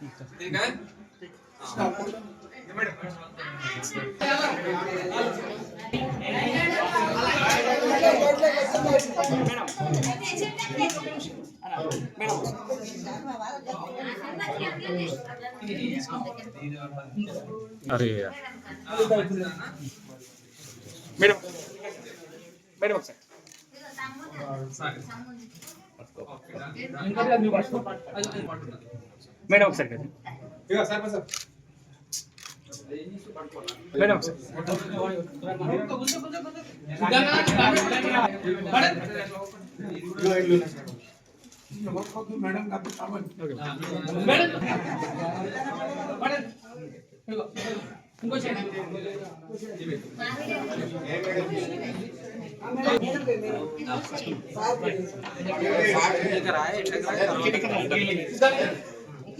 నీ మేడం. అందరూ రండి. మేడం ఒకసారి మేడం ఒకసారి అరే మేడం మేడం ఒకసారి మేడం ఒకసారి కదా మేడం ఒకసారి వద్దు మేడం నాకు కావాలి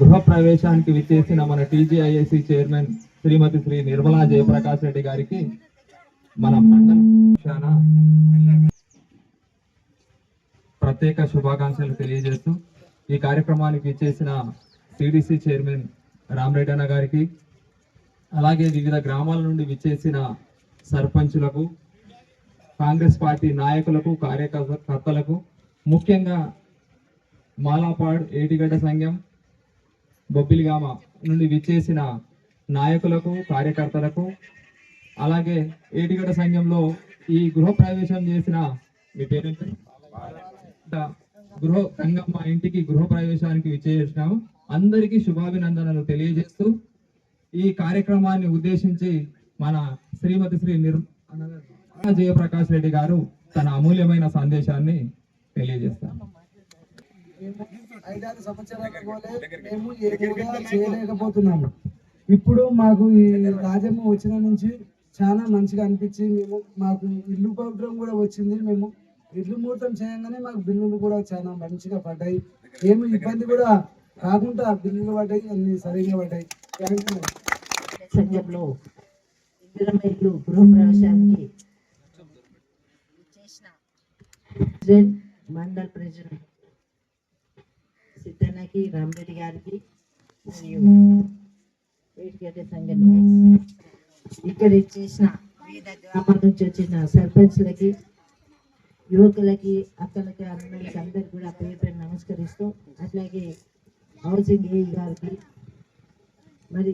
గృహ ప్రవేశానికి విచ్చేసిన మన టీజీఐఎస్సి చైర్మన్ శ్రీమతి శ్రీ నిర్మలా జయప్రకాష్ రెడ్డి గారికి మన మండల ప్రత్యేక శుభాకాంక్షలు తెలియజేస్తూ ఈ కార్యక్రమానికి ఇచ్చేసిన టీడీసీ చైర్మన్ రామరెడ్డి అన్న గారికి అలాగే వివిధ గ్రామాల నుండి విచ్చేసిన సర్పంచులకు కాంగ్రెస్ పార్టీ నాయకులకు కార్యకర్తలకు ముఖ్యంగా మాలాపాడ్ ఏటిగడ్డ సంఘం బొబ్బిలిగామ నుండి విచ్చేసిన నాయకులకు కార్యకర్తలకు అలాగే ఏటిగడ సంఘంలో ఈ గృహప్రవేశం చేసిన మీ పేరెంట్ గృహ సంఘం మా ఇంటికి గృహ ప్రవేశానికి విచ్చేసినాము. అందరికీ శుభాభినందనలు తెలియజేస్తూ ఈ కార్యక్రమాన్ని ఉద్దేశించి మన శ్రీమతి శ్రీ నిర్ జయప్రకాష్ రెడ్డి గారు తన అమూల్యమైన సందేశాన్ని తెలియజేస్తారు. ఐదారు సంవత్సరాల పోలే మేము ఏదైనా చేయలేకపోతున్నాము. ఇప్పుడు మాకు ఈ రాజ్యం వచ్చిన నుంచి చాలా మంచిగా అనిపించి మేము మాకు ఇల్లు ప్రోగ్రాం కూడా వచ్చింది. మేము ఇల్లు ముహూర్తం చేయగానే మాకు బిల్లులు కూడా చాలా మంచిగా పడ్డాయి. ఏమి ఇబ్బంది కూడా కాకుండా బిల్లులు పడ్డాయి అన్ని సరిగ్గా పడ్డాయి. సంఘంలో గృహప్రవేశానికి మండల్ ప్రెసిడెంట్. సిద్ధన్నకి రామరెడ్డి గారికి మరియు ఏటిగడ్డ సంఘం ఇక్కడ ఇచ్చేసిన వివిధ గ్రామాల నుంచి వచ్చిన సర్పంచ్లకి యువకులకి అక్కలకి అన్నలకి అందరికి కూడా పేరు పేరు నమస్కరిస్తూ అట్లాగే హౌసింగ్ ఏ గారికి మరి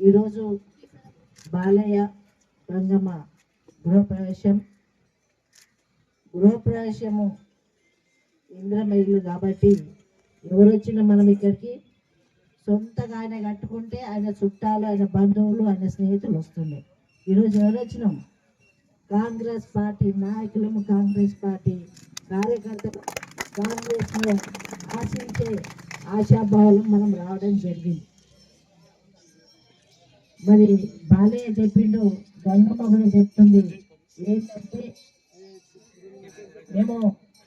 ఈరోజు బాలయ్య గంగమ్మ గృహప్రవేశం. గృహప్రవేశము ఇంద్రమయులు కాబట్టి ఎవరు వచ్చినా మనం ఇక్కడికి సొంతగా ఆయన కట్టుకుంటే ఆయన చుట్టాలు ఆయన బంధువులు ఆయన స్నేహితులు వస్తుండే. ఈరోజు ఎవరు వచ్చినాం కాంగ్రెస్ పార్టీ నాయకులము కాంగ్రెస్ పార్టీ కార్యకర్తలు కాంగ్రెస్ ఆశించే ఆశాభావాలు మనం రావడం జరిగింది. మరి బాలయ్య చెప్పిండు గంగమ్మ కూడా చెప్తుంది ఏంటంటే మేము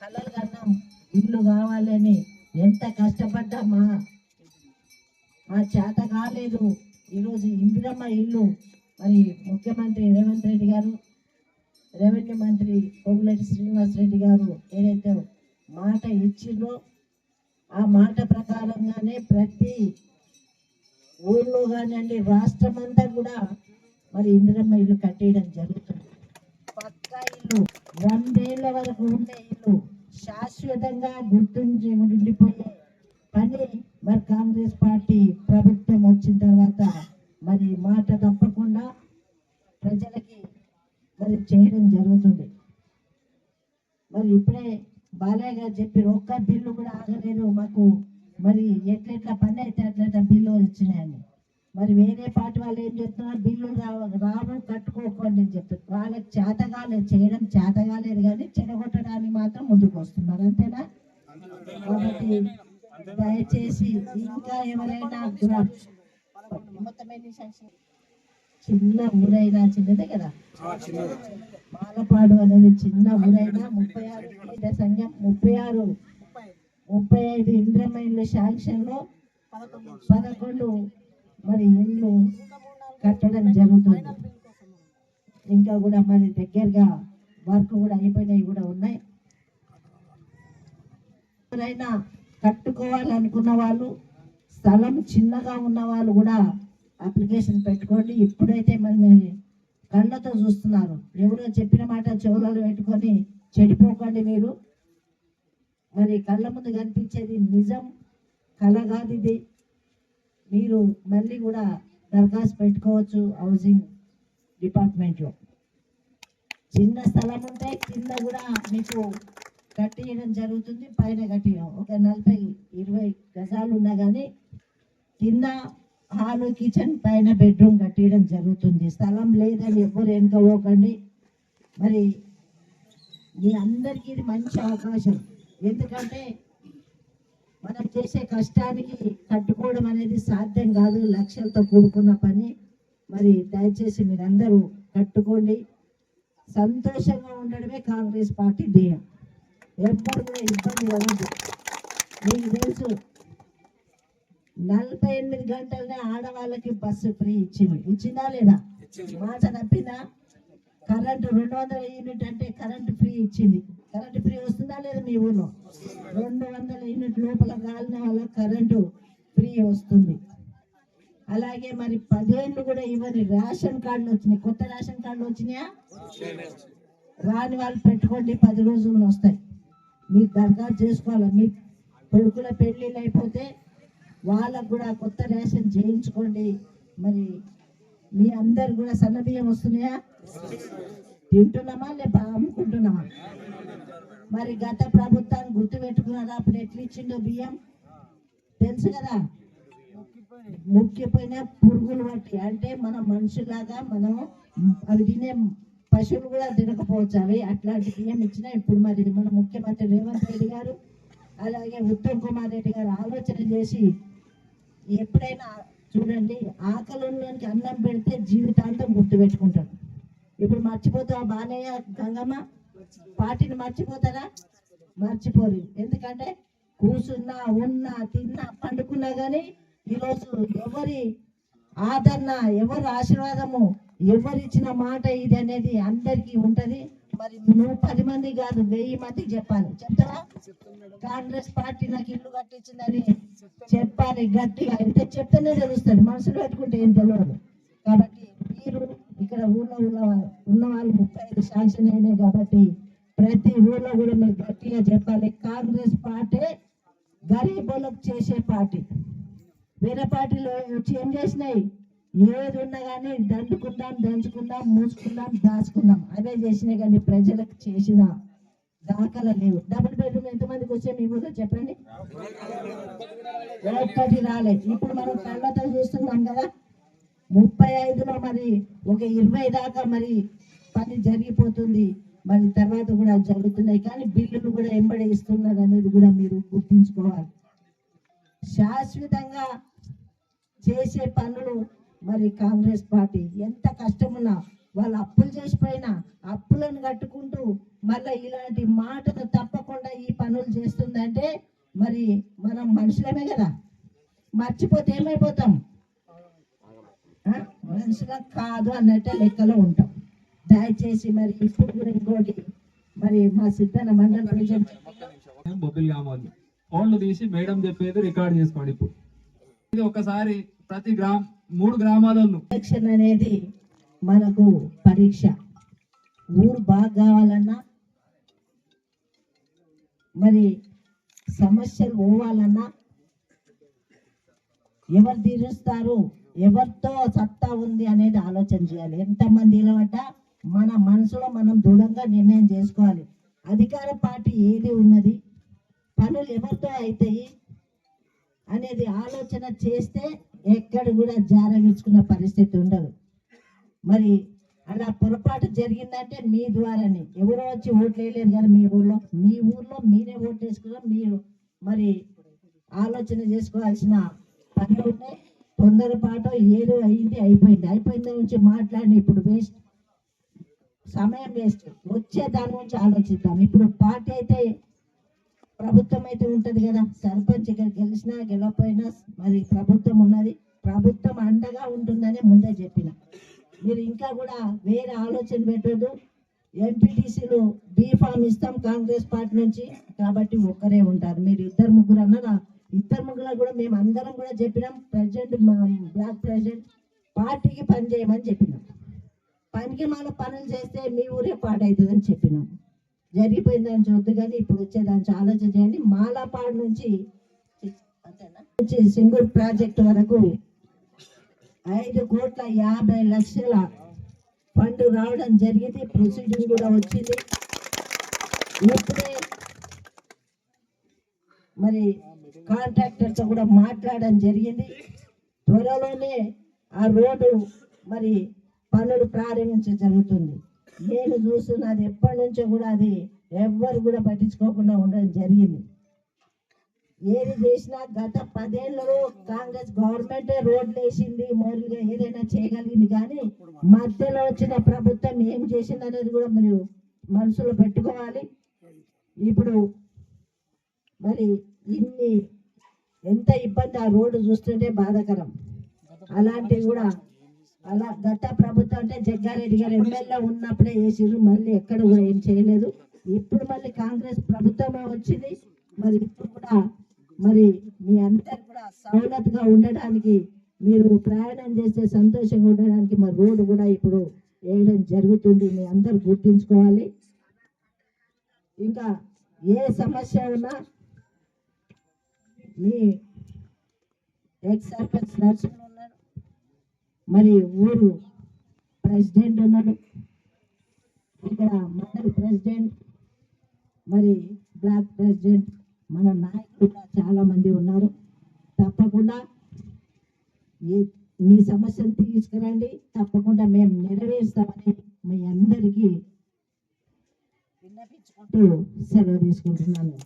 కలలు కన్నాం ఇల్లు కావాలని ఎంత కష్టపడ్డామా? మా చేత కాలేదు. ఈరోజు ఇందిరమ్మ ఇల్లు. మరి ముఖ్యమంత్రి రేవంత్ రెడ్డి గారు రెవెన్యూ మంత్రి పొంగులేటి శ్రీనివాస్ రెడ్డి గారు ఏదైతే మాట ఇచ్చిండ్రో ఆ మాట ప్రకారంగానే ప్రతి ఊళ్ళో కానివ్వండి రాష్ట్రం అంతా కూడా మరి ఇందిరమ్మ ఇల్లు కట్టేయడం జరుగుతుంది. పక్కా ఇల్లు. వందేళ్ళ వరకు ఉండే ఇల్లు. శాశ్వతంగా గుర్తుంచి ఉండిపోయే పని మరి కాంగ్రెస్ పార్టీ ప్రభుత్వం వచ్చిన తర్వాత మరి మాట తప్పకుండా ప్రజలకి మరి చేయడం జరుగుతుంది. మరి ఇప్పుడే బాలయ్య గారు చెప్పారు ఒక్క బిల్లు కూడా ఆగలేదు మాకు. మరి ఎట్లెట్లా పని అయితే అట్లా బిల్లు వచ్చినాయని. మరి వేరే పార్టీ వాళ్ళు ఏం చెప్తున్నారు బిల్లు రావు రావు కట్టుకోకండి అని చెప్తారు. వాళ్ళకి చేత కాలేదు చేయడం చేత కాలేదు కానీ చెడగొట్టడానికి మాత్రం ముందుకు వస్తున్నారు. అంతేనా? కాబట్టి దయచేసి ఇంకా ఎవరైనా? చిన్న ఊరైనా చిన్నదే కదా? మాలపాడు అనేది చిన్న ఊరైనా ముప్పై ఆరు సంఘం ముప్పై ఆరు ముప్పై ఐదు ఇంద్రమైన్ల శాంక్షన్లో పదకొండు మరి ఇల్లు కట్టడం జరుగుతుంది. ఇంకా కూడా మరి దగ్గరగా వర్క్ కూడా అయిపోయినవి కూడా ఉన్నాయి. ఎవరైనా కట్టుకోవాలనుకున్న వాళ్ళు స్థలం చిన్నగా ఉన్న వాళ్ళు కూడా అప్లికేషన్ పెట్టుకోండి. ఇప్పుడైతే మరి కళ్ళతో చూస్తున్నారు. ఎవరో చెప్పిన మాట చెవులలో పెట్టుకొని చెడిపోకండి మీరు. మరి కళ్ళ ముందు కనిపించేది నిజం కళ కాదు ఇది మీరు మళ్ళీ కూడా దరఖాస్తు పెట్టుకోవచ్చు హౌసింగ్ డిపార్ట్మెంట్లో. చిన్న స్థలం ఉంటే కింద కూడా మీకు కట్టియడం జరుగుతుంది పైన కట్టియడం. ఒక నలభై ఇరవై గజాలు ఉన్నా కానీ కింద హాలు కిచెన్ పైన బెడ్రూమ్ కట్టియడం జరుగుతుంది. స్థలం లేదని ఎవరు వెనుకపోకండి మరి మీ అందరికీ ఇది మంచి అవకాశం. ఎందుకంటే మనం చేసే కష్టానికి కట్టుకోవడం అనేది సాధ్యం కాదు లక్ష్యాలతో కూడుకున్న పని. మరి దయచేసి మీరందరూ కట్టుకోండి సంతోషంగా ఉండడమే కాంగ్రెస్ పార్టీ ధ్యేయం. ఎవ్వరు కూడా ఇబ్బంది పడద్దు. మీకు తెలుసు నలభై ఎనిమిది గంటలనే ఆడవాళ్ళకి బస్సు ఫ్రీ ఇచ్చింది ఇచ్చిందా లేదా? మాట తప్పిందా? కరెంటు రెండు వందల యూనిట్ అంటే కరెంటు ఫ్రీ ఇచ్చింది. కరెంటు ఫ్రీ వస్తుందా లేదా మీ ఊళ్ళో రెండు వందల యూనిట్ లోపల కాలిన వాళ్ళకి కరెంటు ఫ్రీ వస్తుంది. అలాగే మరి పదేళ్ళు కూడా ఇవ్వని రేషన్ కార్డులు వచ్చినాయి. కొత్త రేషన్ కార్డులు వచ్చినాయా? రాని వాళ్ళు పెట్టుకోండి పది రోజుల్లో వస్తాయి. మీరు దరఖాస్తు చేసుకోవాలి? మీ కొడుకుల పెళ్ళిళ్ళు అయిపోతే వాళ్ళకు కూడా కొత్త రేషన్ చేయించుకోండి. మరి మీ అందరు కూడా సన్నబియ్యం వస్తున్నాయా? తింటున్నామా లేక అమ్ముకుంటున్నామా? మరి గత ప్రభుత్వాన్ని గుర్తు పెట్టుకున్నారా అప్పుడు ఎట్లా ఇచ్చిండో బియ్యం? తెలుసు కదా? ముక్కిపోయిన పురుగులు బట్టి. అంటే మన మనుషులాగా మనం అవి తినే పశువులు కూడా తినకపోవచ్చు. అవి అట్లాంటి బియ్యం ఇచ్చినా ఇప్పుడు మరి మన ముఖ్యమంత్రి రేవంత్ రెడ్డి గారు అలాగే ఉత్తమ్ కుమార్ రెడ్డి గారు ఆలోచన చేసి ఎప్పుడైనా చూడండి ఆకలిలోనికి అన్నం పెడితే జీవితాంతం గుర్తుపెట్టుకుంటాడు ఇప్పుడు మర్చిపోతావా బాలయ్య గంగమ్మ? పార్టీని మర్చిపోతారా? మర్చిపోరు. ఎందుకంటే కూర్చున్నా ఉన్నా తిన్నా పండుకున్నా కానీ ఈరోజు ఎవరి ఆదరణ ఎవరి ఆశీర్వాదము ఎవరు ఇచ్చిన మాట ఇది అనేది అందరికీ ఉంటది. మరి నువ్వు పది మంది కాదు వెయ్యి మందికి చెప్పాలి. చెప్తావా? కాంగ్రెస్ పార్టీ నాకు ఇల్లు కట్టించిందని చెప్పాలి గట్టిగా. అయితే చెప్తేనే తెలుస్తుంది. మనసులో పెట్టుకుంటే ఏం తెలియదు కాబట్టి మీరు ఇక్కడ ఊళ్ళో ఉన్న ఉన్న వాళ్ళు ముప్పై ఐదు శాంక్షన్ అయినాయి కాబట్టి ప్రతి ఊళ్ళో కూడా మీరు గట్టిగా చెప్పాలి. కాంగ్రెస్ పార్టీ గరీబులకు చేసే పార్టీ. వేరే పార్టీలో వచ్చి ఏం చేసినాయి? ఏది ఉన్నా కానీ దండుకుందాం దంచుకుందాం మూసుకుందాం దాచుకుందాం. అవే చేసినాయి కానీ ప్రజలకు చేసిన దాఖలా లేవు. డబుల్ బెడ్రూమ్ ఎంతమందికి వచ్చే మీ ఊళ్ళో చెప్పండి. ఒక్కటి రాలేదు. ఇప్పుడు మనం కళ్ళతో చూస్తున్నాం కదా ముప్పై ఐదులో మరి ఒక ఇరవై దాకా మరి పని జరిగిపోతుంది. మరి తర్వాత కూడా జరుగుతున్నాయి. కానీ బిల్లులు కూడా ఎంబడి ఇస్తున్నారు అనేది కూడా మీరు గుర్తుంచుకోవాలి. శాశ్వతంగా చేసే పనులు మరి కాంగ్రెస్ పార్టీ. ఎంత కష్టమున్నా వాళ్ళు అప్పులు చేసిపోయినా అప్పులను కట్టుకుంటూ మళ్ళీ ఇలాంటి మాటలు తప్పకుండా ఈ పనులు చేస్తుందంటే మరి మనం మనుషులమే కదా. మర్చిపోతే ఏమైపోతాం? ఆ? మనుషులం కాదు అన్నట్టే లెక్కలో ఉంటాం. దయచేసి మరి ఇప్పుడు కూడా ఇంకోటి మరి మా సిద్ధన మండల బొబ్బిలి ఫోన్లు తీసి మేడం చెప్పేది రికార్డ్ చేసుకోండి ఇప్పుడు. ఇది ఒకసారి ప్రతి గ్రామ మూడు గ్రామాలలో ఎలక్షన్ అనేది మనకు పరీక్ష. ఊరు బాగా కావాలన్నా మరి సమస్యలు పోవాలన్నా ఎవరు తీరుస్తారు? ఎవరితో సత్తా ఉంది అనేది ఆలోచన చేయాలి. ఎంతమంది నిలబడ్డా మన మనసులో మనం దృఢంగా నిర్ణయం చేసుకోవాలి. అధికార పార్టీ ఏది ఉన్నది? పనులు ఎవరితో అవుతాయి అనేది ఆలోచన చేస్తే ఎక్కడ కూడా జారగించుకున్న పరిస్థితి ఉండదు. మరి అలా పొరపాటు జరిగిందంటే మీ ద్వారానే. ఎవరో వచ్చి ఓట్లు వేయలేరు కదా మీ ఊర్లో. మీ ఊర్లో మీరే ఓట్లు వేసుకున్నారు. మీరు మరి ఆలోచన చేసుకోవాల్సిన పనులు ఉన్నాయి తొందరపాటు ఏదో అయింది అయిపోయింది. అయిపోయింది నుంచి మాట్లాడి ఇప్పుడు వేస్ట్ సమయం వేస్ట్ వచ్చే దాని గురించి ఆలోచిద్దాం. ఇప్పుడు పార్టీ అయితే ప్రభుత్వం అయితే ఉంటుంది కదా. సర్పంచ్ ఇక్కడ గెలిచినా గెలవకపోయినా మరి ప్రభుత్వం ఉన్నది. ప్రభుత్వం అండగా ఉంటుందని ముందే చెప్పిన. మీరు ఇంకా కూడా వేరే ఆలోచన పెట్టదు ఎంపీటీసీలు బీఫామ్ ఇస్తాం కాంగ్రెస్ పార్టీ నుంచి. కాబట్టి ఒక్కరే ఉంటారు. మీరు ఇద్దరు ముగ్గురు అన్నారా ఇద్దరు ముగ్గురు కూడా మేము అందరం కూడా చెప్పినాం ప్రెసిడెంట్ మా బ్లాక్ ప్రెసిడెంట్ పార్టీకి పని చేయమని చెప్పినాం. పనికి మన పనులు చేస్తే మీ ఊరే పాడవుతుందని చెప్పినాం. జరిగిపోయిందని చూద్దు కానీ ఇప్పుడు వచ్చేదానికి ఆలోచన చేయండి. మాలాపాడు నుంచి నుంచి సింగూర్ ప్రాజెక్ట్ వరకు ఐదు కోట్ల యాభై లక్షల ఫండ్ రావడం జరిగింది. ప్రొసీడింగ్ కూడా వచ్చింది. ఇప్పుడే మరి కాంట్రాక్టర్తో కూడా మాట్లాడడం జరిగింది. త్వరలోనే ఆ రోడ్డు మరి పనులు ప్రారంభించ జరుగుతుంది. నేను చూస్తున్నది ఎప్పటి నుంచో కూడా అది ఎవ్వరు కూడా పట్టించుకోకుండా ఉండడం జరిగింది. ఏది చేసినా గత పదేళ్ళలో కాంగ్రెస్ గవర్నమెంట్ రోడ్లు వేసింది మామూలుగా ఏదైనా చేయగలిగింది కానీ మధ్యలో వచ్చిన ప్రభుత్వం ఏం చేసింది అనేది కూడా మీరు మనసులో పెట్టుకోవాలి. ఇప్పుడు మరి ఇన్ని ఎంత ఇబ్బంది ఆ రోడ్డు చూస్తుంటే బాధాకరం. అలాంటివి కూడా అలా గత ప్రభుత్వం అంటే జగ్గారెడ్డి గారు ఎమ్మెల్యే ఉన్నప్పుడే వేసిర్రు మళ్ళీ ఎక్కడ కూడా ఏం చేయలేదు. ఇప్పుడు మళ్ళీ కాంగ్రెస్ ప్రభుత్వమే వచ్చింది. మరి ఇప్పుడు కూడా మరి మీ అందరు కూడా సౌలత్గా ఉండడానికి మీరు ప్రయాణం చేస్తే సంతోషంగా ఉండడానికి మరి రోడ్డు కూడా ఇప్పుడు వేయడం జరుగుతుంది. మీ అందరు గుర్తించుకోవాలి. ఇంకా ఏ సమస్య ఉన్నా మీ ఎక్స్ సర్పంచ్ నర్సులు ఉన్నారు. మరి ఊరు ప్రెసిడెంట్ ఉన్నాడు ఇక్కడ మండలి ప్రెసిడెంట్ మరి బ్లాక్ ప్రెసిడెంట్ మన నాయకులు కూడా చాలా మంది ఉన్నారు. తప్పకుండా మీ సమస్యను తీసుకురండి. తప్పకుండా మేము నెరవేరుస్తామని మీ అందరికీ విన్నపించుకుంటూ సెలవు తీసుకుంటున్నాను.